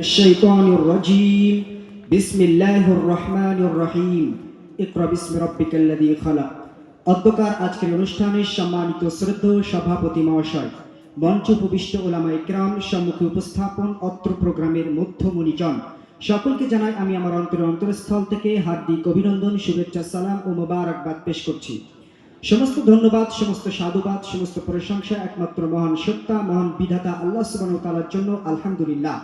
الشيطان الرجيم بسم الله الرحمن الرحيم اقرأ باسم ربك الذي خلق অধ্যকার আজকের অনুষ্ঠানের সম্মানিত শ্রদ্ধ সভাপতি মহাশয় মঞ্চ উপবিষ্ট ওলামা ইকরাম সম্মুখে উপস্থাপন অত্র প্রোগ্রামের মধ্যমণিজন সকলকে জানাই আমি আমার অন্তরের অন্তরস্থল থেকে হার্দিক অভিনন্দন শুভেচ্ছা সালাম ও মোবারকবাদ পেশ করছি সমস্ত ধন্যবাদ সমস্ত সাধুবাদ সমস্ত প্রশংসা একমাত্র মহান সত্তা মহান বিধাতা আল্লাহ সুবহানাহু ওয়া তাআলার জন্য আলহামদুলিল্লাহ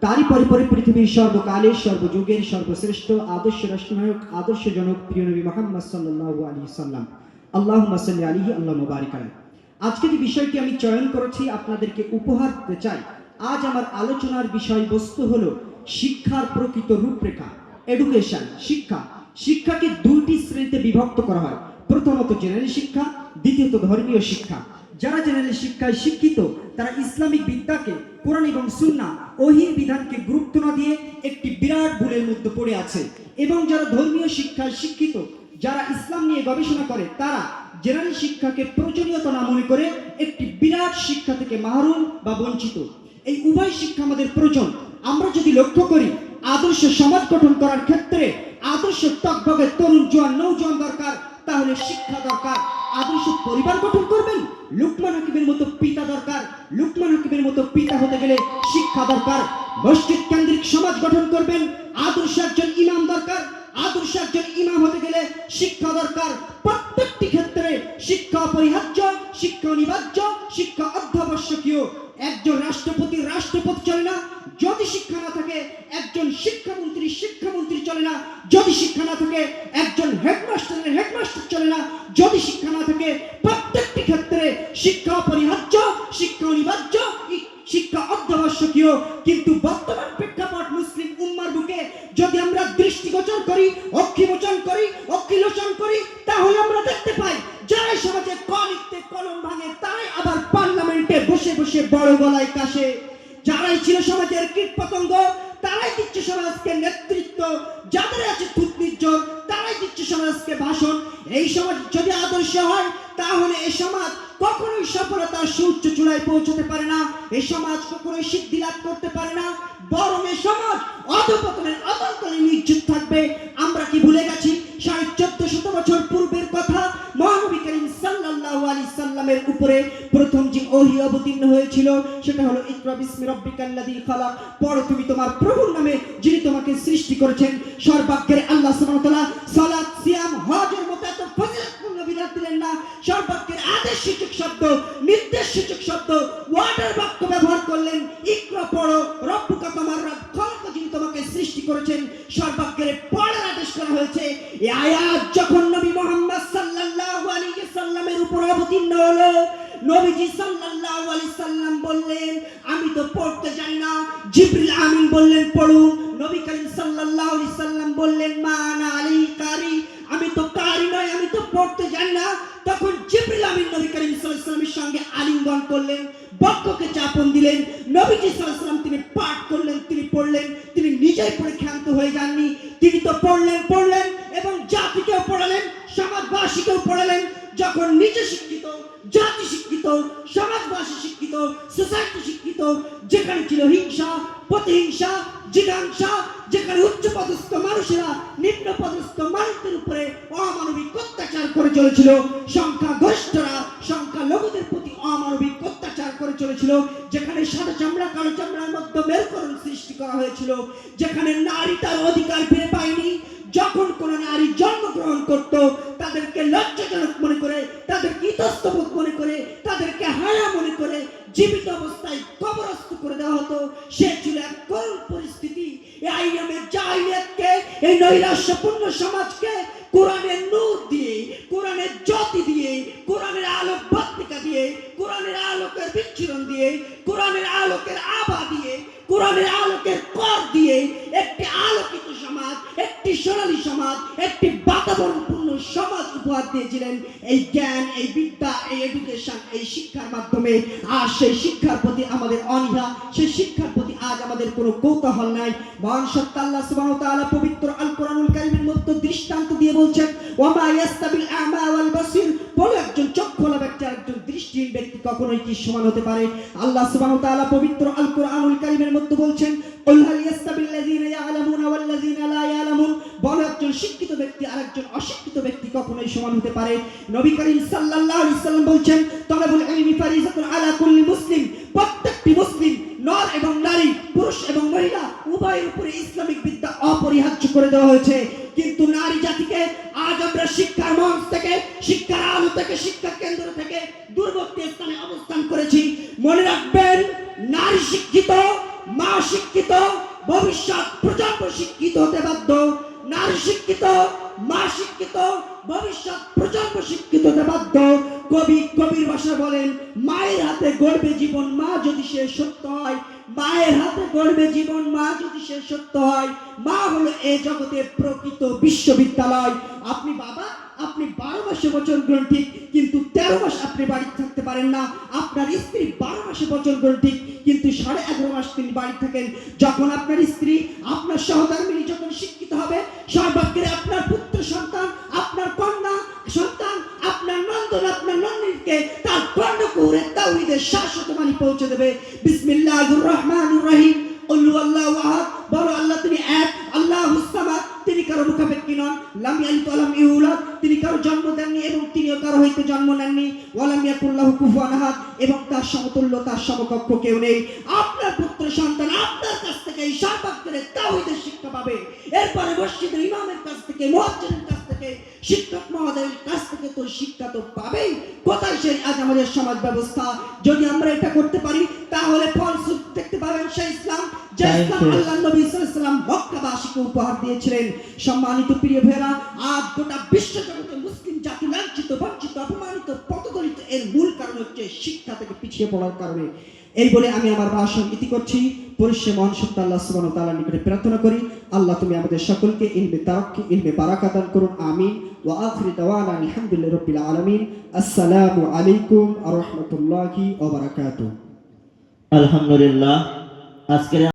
তারই পরিপরে পৃথিবীর সর্বকালের, সর্বযুগের, সর্বশ্রেষ্ঠ আদর্শ রাষ্ট্রনায়ক আদর্শজনক প্রিয় নবী মোহাম্মদ সাল্লাল্লাহু আলাইহি সাল্লাম। আল্লাহুম্মা সাল্লি আলাইহি, আল্লাহ মুবারিক আলাইহি। আজকে যে বিষয়টি আমি চয়ন করেছি, আপনাদেরকে উপহার দিতে চাই, আজ আমার আলোচনার বিষয়বস্তু হলো শিক্ষার প্রকৃত রূপরেখা এডুকেশন শিক্ষা। শিক্ষাকে দুইটি শ্রেণীতে বিভক্ত করা হয়। প্রথমত জেনারেল শিক্ষা, দ্বিতীয়ত ধর্মীয় শিক্ষা। যারা জেনারেল শিক্ষায় শিক্ষিত, তারা ইসলামিক বিদ্যাকে, কোরআন এবং সুন্না ওহির বিধানকে গুরুত্ব না দিয়ে একটি বিরাট ভুলের মধ্যে পড়ে আছে। এবং যারা ধর্মীয় শিক্ষায় শিক্ষিত, যারা ইসলাম নিয়ে গবেষণা করে, তারা জেনারেল শিক্ষাকে প্রয়োজনীয়তা না মনে করে একটি বিরাট শিক্ষা থেকে মাহরুম বা বঞ্চিত। এই উভয় শিক্ষা আমাদের প্রয়োজন। আমরা যদি লক্ষ্য করি, আদর্শ সমাজ গঠন করার ক্ষেত্রে আদর্শ টকবগে তরুণ, জোয়ান, নৌজোয়ান দরকার। তাহলে শিক্ষা দরকার। আদর্শ পরিবার গঠন করবেন? লুকমান হাকিমের মতো পিতা দরকার। লুকমান হাকিমের মতো পিতা হতে গেলে শিক্ষা দরকার। মসজিদ কেন্দ্রিক সমাজ গঠন করবেন। আদর্শ একজন ইমাম দরকার। আদর্শ একজন ইমাম হতে গেলে শিক্ষা দরকার। প্রত্যেকটি ক্ষেত্রে শিক্ষা অপরিহার্য, শিক্ষা অনিবার্য, শিক্ষা অত্যাবশ্যকীয় একজন রাষ্ট্রপতি রাষ্ট্রপতি চলে না, যদি শিক্ষা না থাকে, একজন শিক্ষামন্ত্রী শিক্ষামন্ত্রী চলে না, যদি শিক্ষা না থাকে, একজন হেডমাস্টারের হেডমাস্টার চলে না, যদি শিক্ষা না থাকে, প্রত্যেকটি ক্ষেত্রে শিক্ষা অপরিহার্য, শিক্ষা অনিবার্য শিক্ষা অত্যাবশ্যকীয়। কিন্তু বর্তমান প্রেক্ষাপট মুসলিম উম্মার বুকে যদি আমরা দৃষ্টিগোচর করি, অক্ষিমোচন করি অক্ষিলোচন করি সমাজকে নেতৃত্ব, যাদের আছে থুতনির তারাই দিচ্ছে সমাজকে ভাষণ। এই সমাজ যদি আদর্শ হয়, তাহলে এই সমাজ কখনোই সফলতার সুউচ্চ চূড়ায় পৌঁছতে পারে না। এই সমাজ কখনোই সিদ্ধি লাভ করতে পারে না। বরং এই সমাজ অধপতনের অতন্তরে নিশ্চিত থাকবে। আমরা কি ভুলে গেছি? অবতীর্ণ হয়েছিল, সেটা হলো, ইকরা বিসমি রাব্বিকাল্লাযী খালাক। তুমি তোমার প্রভুর নামে, যিনি তোমাকে সৃষ্টি করেছেন সর্বাগ্যের আল্লাহ সুবহানাহু ওয়া তাআলা সালাত, সিয়াম, হজের এত ফজিলতপূর্ণ বিধান দিলেন না। আদেশ সূচক শব্দ, নির্দেশ সূচক শব্দ ওয়ার্ডের বাক্য ব্যবহার করলেন। ইকরা পড়ো, রব্বুকা তোমার রব, খলক যিনি তোমাকে সৃষ্টি করেছেন নবীজি সাল্লাল্লাহু আলাইহি সাল্লাম বললেন, আমি তো পড়তে জানি না। জিবরিল আমিন বললেন, পড়ুন। নবী করিম সাল্লাল্লাহু আলাইহি সাল্লাম বললেন, মা আনা আলী কারি। আমি তো কারি নয়, আমি তো পড়তে জানি না। তখন জিবরিল আমিন নবী করিম সাল্লাল্লাহু সাল্লামের সঙ্গে আলিঙ্গন করলেন বক্ষকে চাপন দিলেন। নবীজি সাল্লাল্লাহু সাল্লাম তিনি পাঠ করলেন, তিনি পড়লেন, তিনি নিজেই পড়ে ক্ষান্ত হয়ে যাননি। যখন নিজে শিক্ষিত, জাতি শিক্ষিত, সমাজবাসী শিক্ষিত সোসাইটি শিক্ষিত, যেখানে ছিল হিংসা, প্রতিহিংসা জিজ্ঞাসা যেখানে উচ্চ পদস্থ মানুষেরা নিম্ন পদস্থ মানুষদের উপরে অমানবিক অত্যাচার করে চলেছিল সংখ্যা গরিষ্ঠরা সংখ্যা লঘুদের প্রতি অমানবিক অত্যাচার করে চলেছিল, যেখানে সাদা চামড়া, কালো চামড়ার মধ্যে মেরুকরণ সৃষ্টি করা হয়েছিল, যেখানে নারী তার অধিকার ফিরে পায়নি, যখন কোন নারী জন্মগ্রহণ করত, তাদেরকে লজ্জাজনক করে তাদেরকে ইতস্তবোধ মনে করে, তাদেরকে হায়া মনে করে, জীবিত অবস্থায় কবরস্থ করে দেওয়া হতো। সে ছিল এক করুণ পরিস্থিতি। এই জাহিলিয়াতকে, এই নৈরাশ্যপূর্ণ সমাজকে কোরআনের নূর দিয়ে, কোরআনের জ্যোতি দিয়ে, কোরআনের আলোক পত্রিকা দিয়ে, কোরআনের আলোকের বিচ্ছুরণ দিয়ে, কোরআনের আলোকের দিয়ে, কোরআনের আলোকের কর দিয়ে একটি আলোকিত সমাজ, একটি সোনালী সমাজ, একটি বাতাবরণপূর্ণ সমাজ উপহার দিয়েছিলেন। এই জ্ঞান, এই বিদ্যা, এই এডুকেশন এই শিক্ষার মাধ্যমে। আর সেই শিক্ষার প্রতি আমাদের অনীহা, সেই শিক্ষার প্রতি আজ আমাদের কোনো কৌতূহল নাই। মহান আল্লাহ ওয়া পবিত্র আল কোরআনুল কারীমের মধ্যে দৃষ্টান্ত দিয়ে বলছেন, ওয়ামা ইয়াস্তাবিল আ'মা ওয়াল বাসির। একজন চক্ষুলা ব্যক্তি দৃষ্টিহীন ব্যক্তি কখনোই কি সমান হতে পারে? আল্লাহ পবিত্র আল কোরআনুল মধ্যে বলছেন, কুল হাল ইয়াস্তাবিল্লাযীনা ইয়ালামুনা ওয়াল্লাযীনা লা ইয়ালামুন? একজন শিক্ষিত ব্যক্তি আর একজন অশিক্ষিত কখনোই সমান হতে পারে। নবী করিম সাল্লাল্লাহু আলাইহি সাল্লাম বলছেন, তলাবুল ইলমি ফারিজাতুন আলা কুল্লি মুসলিম। প্রত্যেকটি মুসলিম, নর এবং নারী, পুরুষ এবং মহিলা, উভয়ের উপরে ইসলামিক বিদ্যা অপরিহার্য করে দেওয়া হয়েছে। কিন্তু নারী জাতিকে আজ আমরা শিক্ষার মঞ্চ থেকে, শিক্ষার আলো থেকে শিক্ষা কেন্দ্র থেকে দূরবর্তী স্থানে অবস্থান করেছি। মনে রাখবেন, নারী শিক্ষিত, মা শিক্ষিত, ভবিষ্যৎ প্রজন্ম শিক্ষিত হতে বাধ্য। নারী শিক্ষিত মা শিক্ষিত, ভবিষ্যৎ প্রজন্ম শিক্ষিত বাধ্য। কবি কবির ভাষা বলেন, মায়ের হাতে গড়বে জীবন, মা যদি সে সত্য হয়, মায়ের হাতে গড়বে জীবন, মা যদি সে সত্য হয়, মা হলো এ জগতে প্রকৃত বিশ্ববিদ্যালয়। আপনি বাবা, আপনি বারো মাসে বছর গ্রহণ ঠিক কিন্তু তেরো মাস আপনি থাকতে পারেন না। আপনার স্ত্রী বারো মাসে বছর গ্রহণ ঠিক কিন্তু সাড়ে এগারো মাস তিনি বাড়ি থাকেন। যখন আপনার স্ত্রী আপনার সহধর্মিনী যখন শিক্ষিত হবে, সর্বাগ্রে আপনার পুত্র সন্তান, আপনার কন্যা সন্তান, আপনার নন্দন, আপনার নন্দিনকে তার কর্ণকুহরের তাওহীদের শাশ্বত মানি পৌঁছে দেবে। বিসমিল্লাহ রহমানির রহিম উল্লু আল্লাহু আহাদ বলো আল্লাহ তিনি এক আল্লাহুস সামাদ তিনি কারও মুখাপেক্ষী নন লাম ইয়ালিদ ওয়া লাম ইউলাদ তিনি কারও জন্ম দেননি এবং তিনিও কারও হইতে জন্ম নেননি। ওয়ালাম ইয়াকুল্লাহু কুফুয়ান আহাদ এবং তার সমতুল্য তার সমকক্ষ কেউ নেই। আপনার পুত্র সন্তান আপনার কাছ থেকে এই তাওহীদের শিক্ষা পাবে। এরপরে মসজিদের ইমামের কাছ থেকে মুয়াজ্জিনের কাছ থেকে শিক্ষক মহোদয়ের কাছ থেকে তো শিক্ষা তো পাবেই। কোথায় সেই আজ আমাদের সমাজ ব্যবস্থা? যদি আমরা এটা করতে পারি তাহলে ফলস্বরূপ দেখতে পাবেন সেই ইসলাম যে ইসলাম আল্লাহ নবী সাল্লাম মক্কাবাসীকে উপহার দিয়েছিলেন। সম্মানিত প্রিয় ভেরা আজ গোটা বিশ্ব জগতে মুসলিম জাতি লাঞ্ছিত, বঞ্চিত, অপমানিত পথদলিত এর মূল কারণ হচ্ছে শিক্ষা থেকে পিছিয়ে পড়ার কারণে। এই বলে আমি আমার ভাষণ ইতি করছি। পরিশ্রম মহান সত্য আল্লাহ ওয়া তাআলার নিকটে প্রার্থনা করি। আল্লাহ তুমি আমাদের সকলকে ইলমে তারাক্কি ইলমে বারাকা দান করুন। আমিন। ওয়া আখিরি দাওয়ানা আলহামদুলিল্লাহি রাব্বিল আলামিন। আসসালামু আলাইকুম ওয়া রাহমাতুল্লাহি আলহামদুলিল্লাহ। আজকের